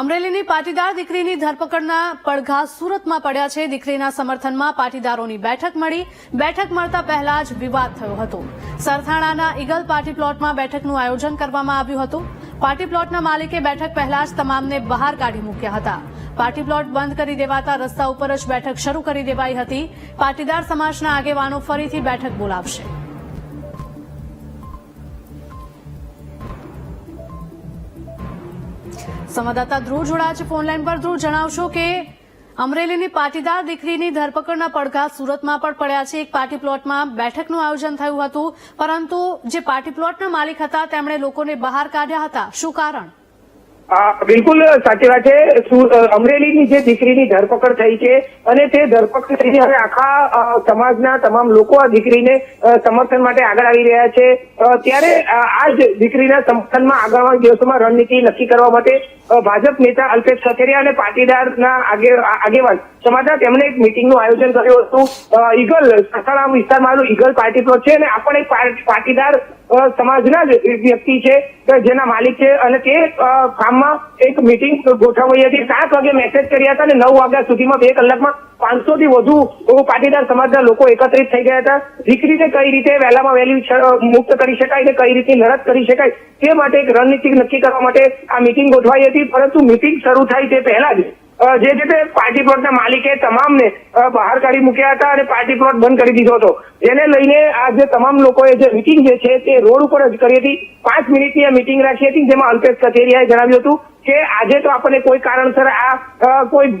અમરેલીની પાટીદાર દીકરીની ધરપકડના પડઘા સુરતમાં પડ્યા છે. દીકરીના સમર્થનમાં પાટીદારોની બેઠક મળી. બેઠક મળતા પહેલા જ વિવાદ થયો હતો. સરથાણાના ઇગલ પાર્ટી પ્લોટમાં બેઠકનું આયોજન કરવામાં આવ્યું હતું. પાર્ટી પ્લોટના માલિકે બેઠક પહેલા જ તમામને બહાર કાઢી મૂક્યા હતા. પાર્ટી પ્લોટ બંધ કરી દેવાતા રસ્તા ઉપર જ બેઠક શરૂ કરી દેવાઈ હતી. પાટીદાર સમાજના આગેવાનો ફરીથી બેઠક બોલાવશે. સંવાદદાતા ધ્રુવ જોડાયા છે ફોનલાઈન પર. ધ્રુવ, જણાવશો કે અમરેલીની પાટીદાર દીકરીની ધરપકડના પડઘા સુરતમાં પણ પડ્યા છે. એક પાર્ટી પ્લોટમાં બેઠકનું આયોજન થયું હતું, પરંતુ જે પાર્ટી પ્લોટના માલિક હતા, તેમણે લોકોને બહાર કાઢ્યા હતા. શું કારણ? બિલકુલ સાચી વાત છે. અમરેલીની જે દીકરીની ધરપકડ થઈ છે અને તે ધરપકડ થઈને હવે આખા સમાજના તમામ લોકો આ દીકરીને સમર્થન માટે આગળ આવી રહ્યા છે. ત્યારે આ જ દીકરીના સમર્થનમાં આગામી દિવસોમાં રણનીતિ નક્કી કરવા માટે ભાજપ નેતા અલ્પેશ કથેરિયા અને પાટીદારના આગેવાન સમાજના તેમણે એક મિટિંગનું આયોજન કર્યું હતું. ઈગલ સસારામ વિસ્તારમાં ઈગલ પાર્ટી પર છે અને આ પણ એક પાટીદાર સમાજના જ વ્યક્તિ છે. જેના માલિક છે અને તે ફાર્મમાં એક મિટિંગ ગોઠવાઈ હતી. સાત વાગે મેસેજ કર્યા હતા અને નવ વાગ્યા સુધીમાં બે કલાકમાં પાંચસો થી વધુ પાટીદાર સમાજના લોકો એકત્રિત થઈ ગયા હતા. વીક કઈ રીતે વહેલામાં વહેલી મુક્ત કરી શકાય અને કઈ રીતે લડત કરી શકાય તે માટે એક રણનીતિ નક્કી કરવા માટે આ મિટિંગ ગોઠવાઈ હતી. પરંતુ મિટિંગ શરૂ થાય તે પહેલા જ જે રીતે પાર્ટી પ્લોટ ના માલિકે તમામને બહાર કાઢી મૂક્યા હતા અને પાર્ટી પ્લોટ બંધ કરી દીધો હતો. જેને લઈને આજે તમામ લોકોએ જે મિટિંગ જે છે તે રોડ ઉપર જ કરી હતી. પાંચ મિનિટની આ મિટિંગ રાખી હતી, જેમાં અલ્પેશ કથેરિયાએ જણાવ્યું હતું કે આજે તો આપણને કોઈ કારણસર આ કોઈ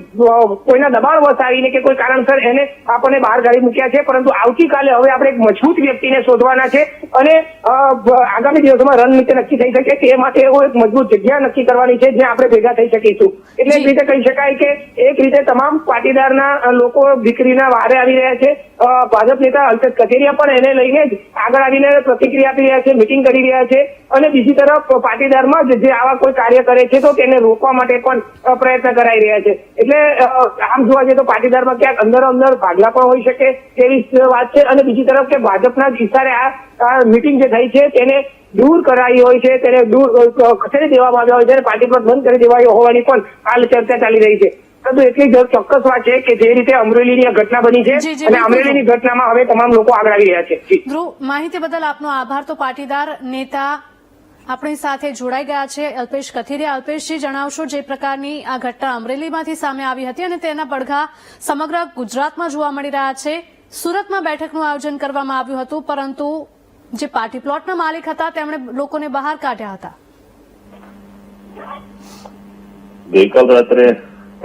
કોઈના દબાણ વસાવીને કે કોઈ કારણસર એને આપણને બહાર કાઢી મૂક્યા છે પરંતુ આવતીકાલે હવે આપણે એક મજબૂત વ્યક્તિને શોધવાના છે અને આગામી દિવસોમાં રણનીતિ નક્કી થઈ શકે તે માટે એવો એક મજબૂત જગ્યા નક્કી કરવાની છે જ્યાં આપણે ભેગા થઈ શકીશું. એટલે એક રીતે કહી શકાય કે એક રીતે તમામ પાટીદારના લોકો દીકરીના વારે આવી રહ્યા છે. ભાજપ નેતા અલ્પેશ કથેરિયા પણ એને લઈને જ આગળ આવીને પ્રતિક્રિયા આપી રહ્યા છે મિટિંગ કરી રહ્યા છે. અને બીજી તરફ પાટીદારમાં જે આવા કોઈ કાર્ય કરે છે તો તેને રોકવા માટે પણ પ્રયત્ન કરાઈ રહ્યા છે. એટલે આમ જોવા જઈએ તો પાટીદારમાં ક્યાંક અંદર અંદર ભાગલા પણ હોઈ શકે તેવી વાત છે. અને બીજી તરફ કે ભાજપના ઇશારે આ મિટિંગ જે થઈ છે તેને દૂર કરાઈ હોય છે તેને દૂર ખસેડી દેવામાં આવ્યા હોય છે પાર્ટી પર બંધ કરી દેવાયો હોવાની પણ હાલ ચર્ચા ચાલી રહી છે. પરંતુ એટલી ચોક્કસ વાત છે કે જે રીતે અમરેલીની આ ઘટના બની છે અને અમરેલીની ઘટનામાં હવે તમામ લોકો આગળ આવી રહ્યા છે. ધ્રુવ માહિતી બદલ આપનો આભાર. તો પાટીદાર નેતા આપણી સાથે જોડાઈ ગયા છે અલ્પેશ કથિરિયા. અલ્પેશજી જણાવશો જે પ્રકારની આ ઘટના અમરેલીમાંથી સામે આવી હતી અને તેના પડઘા સમગ્ર ગુજરાતમાં જોવા મળી રહ્યા છે. સુરતમાં બેઠકનું આયોજન કરવામાં આવ્યું હતું પરંતુ જે પાર્ટી પ્લોટના માલિક હતા તેમણે લોકોને બહાર કાઢ્યા હતા. ગઈકાલ રાત્રે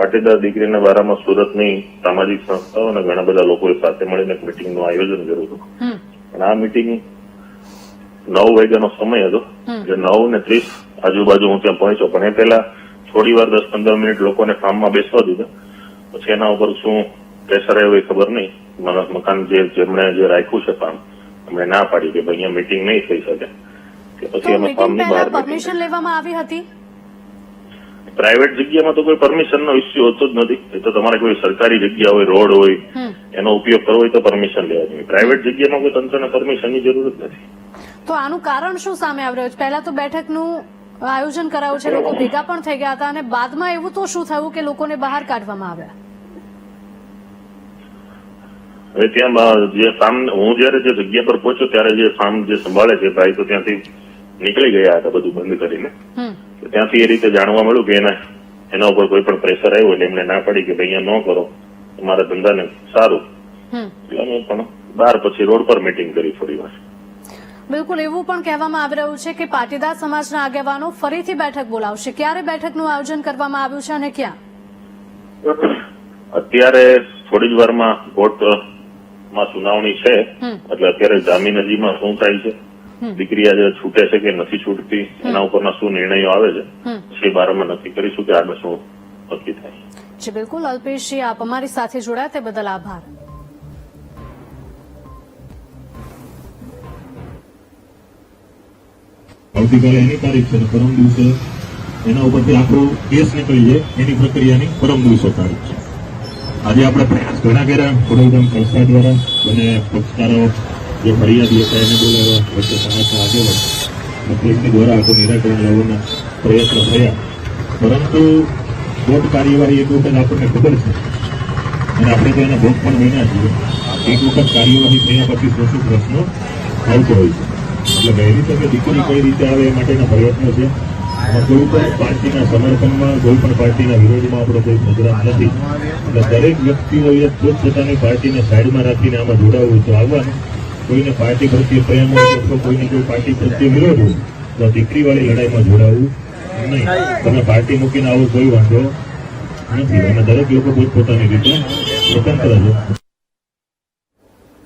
પાટીદાર દીકરીના બારામાં સુરતની સામાજિક સંસ્થાઓ અને ઘણા બધા લોકોએ સાથે મળીને મિટિંગનું આયોજન કર્યું હતું. આ મિટિંગ નવ વાગ્યાનો સમય હતો. જે નવ ને ત્રીસ આજુબાજુ હું ત્યાં પહોંચ્યો. પણ એ પહેલા થોડી વાર દસ પંદર મિનિટ લોકોને ફાર્મમાં બેસવા દીધા. પછી એના ઉપર શું પ્રેશર આવ્યું એ ખબર નહીં. મકાન જે જેમણે જે રાખ્યું છે ફાર્મ અમે ના પાડી કે ભાઈ અહીંયા મીટિંગ નહીં થઈ શકે. કે પછી અમે ફાર્મની બહાર પરમિશન લેવામાં આવી હતી? પ્રાઇવેટ જગ્યામાં તો કોઈ પરમિશનનો ઇસ્યુ હોતો જ નથી. એ તો તમારે કોઈ સરકારી જગ્યા હોય રોડ હોય એનો ઉપયોગ કરવો હોય તો પરમિશન લેવા જોઈએ. પ્રાઇવેટ જગ્યામાં કોઈ તંત્રને પરમિશનની જરૂર જ નથી. તો આનું કારણ શું સામે આવી રહ્યું છે? પહેલા તો બેઠકનું આયોજન કરાયું છે લોકો ભેગા પણ થઈ ગયા હતા અને બાદમાં એવું તો શું થયું કે લોકોને બહાર કાઢવામાં આવ્યા? હવે ત્યાં જે ફાર્મ હું જયારે જે જગ્યા પર પહોંચ્યો ત્યારે જે ફાર્મ જે સંભાળે છે ભાઈ તો ત્યાંથી નીકળી ગયા હતા બધું બંધ કરીને. ત્યાંથી એ રીતે જાણવા મળ્યું કે એના એના ઉપર કોઈ પણ પ્રેશર આવ્યું એટલે એમને ના પડી કે ભાઈ અહીંયા ન કરો તમારા ધંધાને સારું. એટલે અમે પણ બાર પછી રોડ પર મિટિંગ કરી થોડી વાર. બિલકુલ એવું પણ કહેવામાં આવી રહ્યું છે કે પાટીદાર સમાજના આગેવાનો ફરીથી બેઠક બોલાવશે. ક્યારે બેઠકનું આયોજન કરવામાં આવ્યું છે અને ક્યાં? અત્યારે થોડી જ વારમાં કોર્ટમાં સુનાવણી છે. એટલે અત્યારે જામીન અરજીમાં શું થાય છે? દીકરી આજે છૂટે છે કે નથી છૂટતી? એના ઉપરના શું નિર્ણયો આવે છે? એ બારામાં નક્કી કરીશું કે આગળ શું નક્કી થાય. જી બિલકુલ અલ્પેશજી આપ અમારી સાથે જોડાયા તે બદલ આભાર. આવતીકાલે એની તારીખ છે પરમ દિવસે એના ઉપરથી આખો કેસ નીકળી જાય એની પ્રક્રિયાની પરમ દિવસે તારીખ છે. આજે આપણે પ્રયાસ ઘણા કર્યા ખોડલધામ સંસ્થા દ્વારા અને પક્ષકારો જે ફરિયાદી હતા, એને બોલાવ્યા, વચ્ચે સમાજના આગેવાન પોલીસની દ્વારા આખો નિરાકરણ લાવવાના પ્રયત્નો થયા. પરંતુ કોર્ટ કાર્યવાહી એક વખત આપણને ખબર છે. અને આપણે તો એના ભોગ પણ બન્યા છીએ. એક વખત કાર્યવાહી થયા પછી શું શું પ્રશ્નો આવતો હોય છે? એટલે વહેલી તકે દીકરી કઈ રીતે આવે એ માટેના પ્રયત્નો છે. કોઈ પણ પાર્ટીના સમર્થનમાં, કોઈ પણ પાર્ટીના વિરોધમાં આપણો કોઈ પ્રોગ્રામ નથી. એટલે દરેક વ્યક્તિઓએ પોતપોતાની પાર્ટીને સાઈડમાં રાખીને આમાં જોડાવવું તો આવવાનું. કોઈને પાર્ટી પ્રત્યે પ્રેમ હોય અથવા કોઈને કોઈ પાર્ટી પ્રત્યે વિરોધ હોય તો દીકરીવાળી લડાઈમાં જોડાવવું નહીં. તમે પાર્ટી મૂકીને આવો કોઈ વાંધો નથી. અને દરેક લોકો પોતપોતાની રીતે સ્વતંત્ર છે.